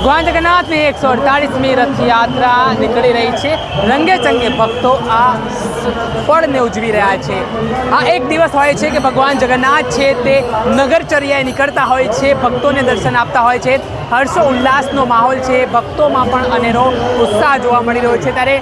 ભગવાન જગન્નાથની એકસો અડતાલીસમી રથયાત્રા નીકળી રહી છે. રંગે ચંગે ભક્તો આ પળને ઉજવી રહ્યા છે. આ એક દિવસ હોય છે કે ભગવાન જગન્નાથ છે તે નગરચર્યાએ નીકળતા હોય છે, ભક્તોને દર્શન આપતા હોય છે. હર્ષો ઉલ્લાસનો માહોલ છે, ભક્તોમાં પણ અનેરો ઉત્સાહ જોવા મળી રહ્યો છે. ત્યારે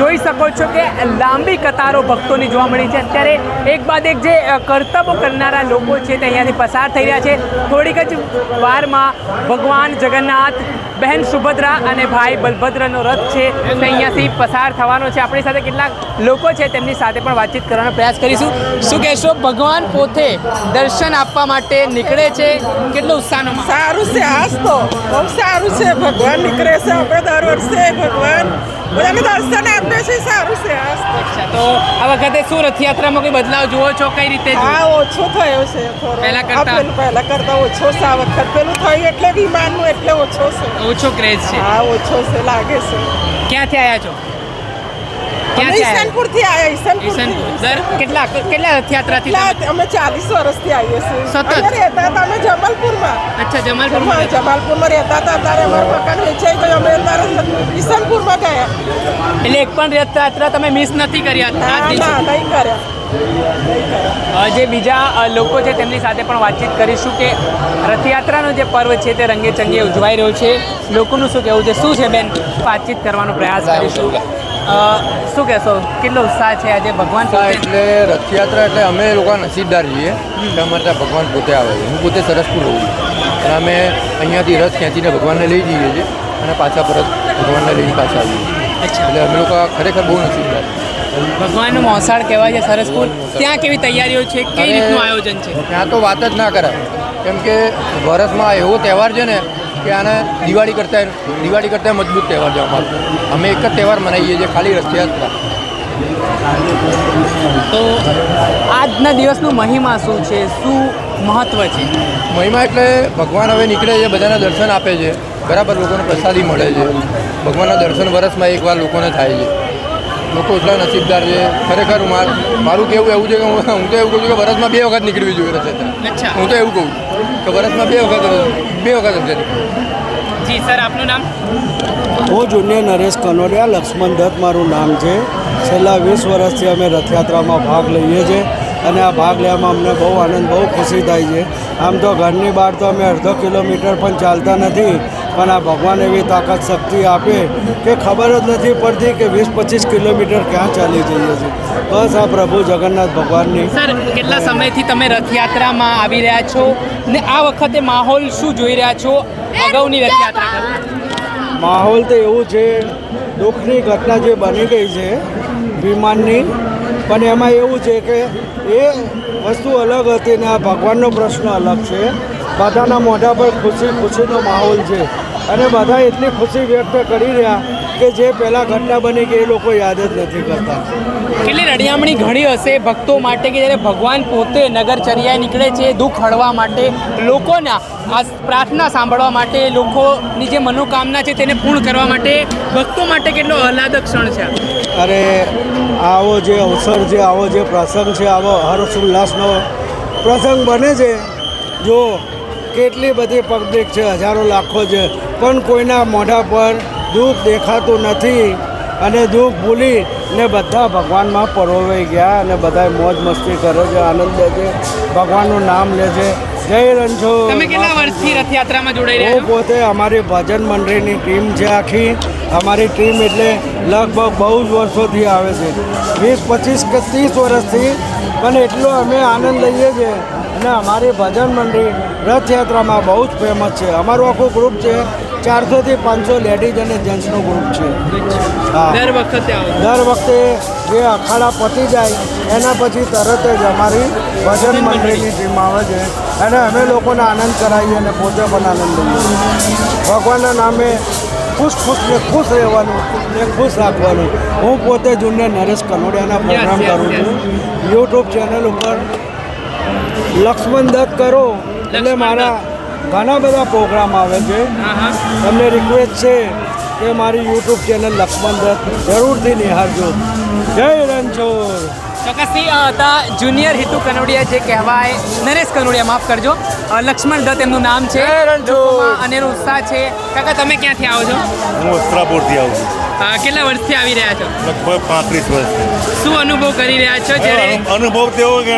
જોઈ શકો છો કે લાંબી કતારો ભક્તોની જોવા મળી છે. અત્યારે એક બાદ એક જે કરતબો કરનારા લોકો છે તે અહીંયાથી પસાર થઈ રહ્યા છે. થોડીક જ વારમાં ભગવાન જગન્નાથ Thank you. બહેન સુભદ્રા અને ભાઈ બલભદ્રનો રથ છે. તે અહીંયાથી પસાર થવાનો છે. આપણી સાથે કેટલાક લોકો છે. તેમની સાથે પણ વાતચીત કરવાનો પ્રયાસ કરીશું. શું કહેશો? ભગવાન પોતે દર્શન આપવા માટે નીકળે છે. કેટલો ઉત્સાહનો? સારું છે આજ તો. બહુ સારું છે. ભગવાન નીકળે છે આપણે દર વર્ષે. ભગવાન બધાને દર્શન આપે છે. સારું છે તો. અચ્છા તો આ વખતે શું રથયાત્રામાં કોઈ બદલાવ જુઓ છો? કઈ રીતે હા ઓછો થયો છે થોડો. પહેલા કરતાં? પહેલા કરતા ઓછો છે. આ વખત પેલું થયું એટલે વિમાનનું એટલે ઓછો છે. ઓછો ક્રેઝ છે. હા ઓછો છે લાગે છે. ક્યાંથી આવ્યા છો? અમે ક્યાંથી આવ્યા આવ્યા દર કેટલા કેટલા રથયાત્રાથી અમે ચાલીસ વર્ષથી આવીએ છીએ. સતત? રહેતા હતા અમે જમાલપુરમાં અચ્છા જમા- જમાલપુરમાં જમાલપુરમાં રહેતા હતા. ત્યારે અમારું મકાન વેચાઈ ગયું. અમે અત્યારે ઈશાનપુરમાં ગયા એટલે એક પણ રથયાત્રા તમે મિસ નથી કર્યા? ના નહીં કર્યા. જે બીજા લોકો છે તેમની સાથે પણ વાતચીત કરીશું કે રથયાત્રાનો જે પર્વ છે તે રંગે ચંગે ઉજવાઈ રહ્યો છે. લોકોનું શું કહેવું છે? શું છે બેન? વાતચીત કરવાનો પ્રયાસ કરીશું. શું કહેશો? કેટલો ઉત્સાહ છે આજે? ભગવાન એટલે રથયાત્રા એટલે અમે લોકો નસીબદાર છીએ. અમારે ત્યાં ભગવાન પોતે આવે છે. હું પોતે સરસપુર રહું છું. અને અમે અહીંયાથી રથ ખેંચીને ભગવાનને લઈ જઈએ છીએ અને પાછા પરત ભગવાનને લઈને પાછા આવીએ છીએ. એટલે અમે લોકો ખરેખર બહુ નસીબદાર છીએ. ભગવાનનું મોસાળ કહેવાય છે સરસપુર ત્યાં કેવી તૈયારીઓ છે? કઈ રીતનું આયોજન છે? ત્યાં તો વાત જ ના કરાય. કેમ કે વર્ષમાં એવો તહેવાર છે ને કે આને દિવાળી કરતાં દિવાળી કરતાં મજબૂત તહેવાર છે અમારો. અમે એક જ તહેવાર મનાવીએ છીએ ખાલી રથયાત્રા. તો આજના દિવસનું મહિમા શું છે? શું મહત્વ છે? મહિમા એટલે ભગવાન હવે નીકળે છે બધાને દર્શન આપે છે. બરાબર લોકોને પ્રસાદી મળે છે. ભગવાનના દર્શન વર્ષમાં એકવાર લોકોને થાય છે. લોકો એટલા નસીબદાર છે. ખરેખર માર મારું કેવું એવું છે કે હું હું તો એવું કહું છું કે વર્ષમાં બે વખત નીકળવી જોઈએ રથયાત્રા. હું તો એવું કહું કે વર્ષમાં બે વખત બે વખત રથયાત્રા જી સર આપનું નામ? હું જુનિયર નરેશ કનોડિયા લક્ષ્મણ દત્ત મારું નામ છે. છેલ્લા વીસ વર્ષથી અમે રથયાત્રામાં ભાગ લઈએ છીએ અને આ ભાગ લેવામાં અમને બહુ આનંદ બહુ ખુશી થાય છે. આમ તો ઘરની બહાર તો અમે અડધો કિલોમીટર પણ ચાલતા નથી. પણ આ ભગવાન એવી તાકાત શક્તિ આપે કે ખબર જ નથી પડતી કે વીસ પચીસ કિલોમીટર ક્યાં ચાલી જઈએ છીએ. બસ આ પ્રભુ જગન્નાથ ભગવાનની. સર કેટલા સમયથી તમે રથયાત્રામાં આવી રહ્યા છો? ને આ વખતે માહોલ શું જોઈ રહ્યા છો? અગાઉની રથયાત્રા માહોલ તો એવું છે દુઃખની ઘટના જે બની ગઈ છે વિમાનની પણ એમાં એવું છે કે એ વસ્તુ અલગ હતી ને આ ભગવાનનો પ્રશ્ન અલગ છે. બધાના મોઢા પર ખુશી ખુશીનો માહોલ છે. અને બધા એટલી ખુશી વ્યક્ત કરી રહ્યા કે જે પહેલાં ઘટના બની કે એ લોકો યાદ જ નથી કરતા. કેટલી રડિયામણી ઘણી હશે ભક્તો માટે કે જ્યારે ભગવાન પોતે નગરચર્યાએ નીકળે છે દુઃખ હળવા માટે લોકોના આ પ્રાર્થના સાંભળવા માટે લોકોની જે મનોકામના છે તેને પૂર્ણ કરવા માટે ભક્તો માટે કેટલો આહલાદક ક્ષણ છે અરે આવો જે અવસર છે આવો જે પ્રસંગ છે આવો હર્ષ ઉલ્લાસનો પ્રસંગ બને છે. જો કેટલી બધી પબ્લિક છે હજારો લાખો છે પણ કોઈના મોઢા પર દુઃખ દેખાતું નથી અને દુઃખ ભૂલી ને બધા ભગવાનમાં પરોવાઈ ગયા અને બધા મોજ મસ્તી કરે છે આનંદ લે છે ભગવાનનું નામ લે છે. જય રણછો તમે કેટલા વર્ષથી રથયાત્રામાં જોડાઈ રહ્યા હું પોતે અમારી ભજન મંડળીની ટીમ છે આખી. અમારી ટીમ એટલે લગભગ બહુ જ વર્ષોથી આવે છે. વીસ પચીસ કે ત્રીસ વર્ષથી પણ એટલો અમે આનંદ લઈએ છીએ. અને અમારી ભજન મંડળી રથયાત્રામાં બહુ જ ફેમસ છે. અમારું આખું ગ્રુપ છે ચારસોથી પાંચસો લેડીઝ અને જેન્ટ્સનું ગ્રુપ છે. દર વખતે દર વખતે જે અખાડા પતી જાય એના પછી તરત જ અમારી ભજન મંડળીની ટીમ આવે છે. અને અમે લોકોને આનંદ કરાવીએ અને પોતે પણ આનંદ ભગવાનના નામે ખુશ ખુશ ને ખુશ રહેવાનું ને ખુશ રાખવાનું. હું પોતે જૂને નરેશ કનોડિયાના પ્રોગ્રામ કરું છું. યુટ્યુબ ચેનલ ઉપર લક્ષ્મણ દત્ત કરો. એટલે મારા ઘણા બધા પ્રોગ્રામ આવે છે. તમને રિક્વેસ્ટ છે કે મારી યુટ્યુબ ચેનલ લક્ષ્મણ દત્ત જરૂરથી નિહાળજો. જય રણછોડ. ચોક્કસથી હતા જુનિયર હિતુ કનોડિયા જે કહેવાય નરેશ કનોડિયા માફ કરજો. લક્ષ્મણ દત્ત એમનું નામ છે. અને એનો ઉત્સાહ છે. કાકા તમે ક્યાંથી આવો છો? હું વસ્ત્રાપુરથી આવું છું. કેટલા વર્ષથી આવી રહ્યા છો? લગભગ પાંત્રીસ વર્ષ શું અનુભવ કરી રહ્યા છો જ્યારે અનુભવ તેવો કે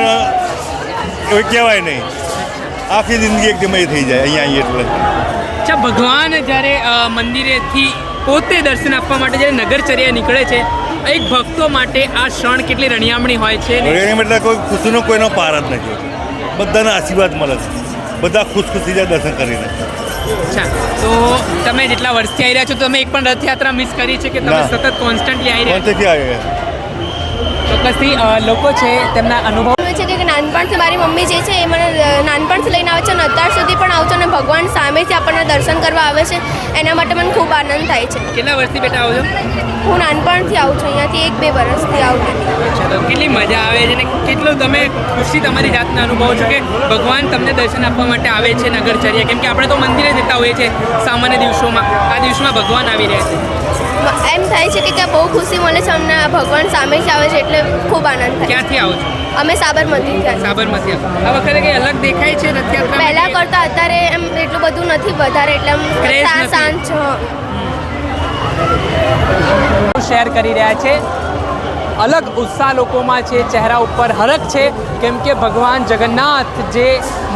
કહેવાય નહીં. આખી જિંદગી એકદમ એ થઈ જાય અહીંયા અહીં એટલે. અચ્છા ભગવાન જ્યારે મંદિરેથી પોતે દર્શન આપવા માટે જ્યારે નગરચર્યા નીકળે છે એક ભક્તો માટે આ ક્ષણ કેટલી રણિયામણી હોય છે? રણિયામણી એટલે કોઈ ખુશીનો કોઈનો પાર જ નથી. બધાના આશીર્વાદ મળે છે. બધા ખુશ ખુશી જાય દર્શન કરીને. અચ્છા તો તમે જેટલા વર્ષથી આવી રહ્યા છો તમે એક પણ રથયાત્રા મિસ કરી છે કે તમે સતત કોન્સ્ટન્ટલી આવી રહ્યા છો? ચોક્કસથી લોકો છે તેમના અનુભવ નાનપણથી મારી મમ્મી જે છે એ મને નાનપણથી લઈને આવે છે અને અત્યાર સુધી પણ આવું છું અને ભગવાન સામેથી આપણને દર્શન કરવા આવે છે. એના માટે મને ખૂબ આનંદ થાય છે. કેટલા વર્ષથી બેટા આવો છો? હું નાનપણથી આવું છું અહીંયાથી એક બે વર્ષથી આવું છું. તો કેટલી મજા આવે છે ને કેટલું તમે ખુશી તમારી જાતના અનુભવો છો કે ભગવાન તમને દર્શન આપવા માટે આવે છે નગરચર્યા? કેમ કે આપણે તો મંદિરે જતા હોઈએ છીએ સામાન્ય દિવસોમાં. આ દિવસોમાં ભગવાન આવી રહ્યા છે. એમ થાય છે કે ત્યાં બહુ ખુશી મળે છે અમને ભગવાન સામે જ આવે છે એટલે ખૂબ આનંદ થાય ક્યાંથી આવો છો? અમે સાબરમતી સાબરમતી આ વખતે કંઈ અલગ દેખાય છે રથયાત્રા પહેલાં કરતાં અત્યારે એમ એટલું બધું નથી વધારે એટલે એમ શાંત છે શેર કરી રહ્યા છે. અલગ ઉત્સાહ લોકોમાં છે ચહેરા ઉપર હરખ છે કેમ કે ભગવાન જગન્નાથ જે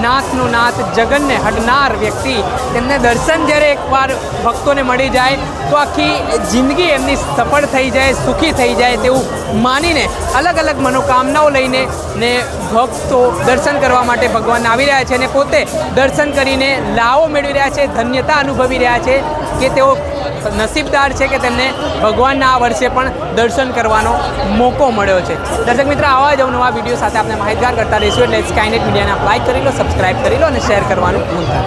નાથનો નાથ જગનને હટનાર વ્યક્તિ તેમને દર્શન જ્યારે એકવાર ભક્તોને મળી જાય તો આખી જિંદગી એમની સફળ થઈ જાય, સુખી થઈ જાય તેવું માનીને અલગ અલગ મનોકામનાઓ લઈને ને ભક્તો દર્શન કરવા માટે ભગવાન આવી રહ્યા છે અને પોતે દર્શન કરીને લાવો મેળવી રહ્યા છે, ધન્યતા અનુભવી રહ્યા છે કે તેઓ નસીબદાર છે કે તેમને ભગવાનના આ વર્ષે પણ દર્શન કરવાનો મોકો મળ્યો છે દર્શક મિત્ર, આવા જ નવા વીડિયો સાથે આપણે માહિતગાર કરતા રહીશું એટલે સ્કાયનેટ મીડિયાને આપ કરી લો સબસ્ક્રાઇબ કરી લો અને શેર કરવાનું ભૂલતા.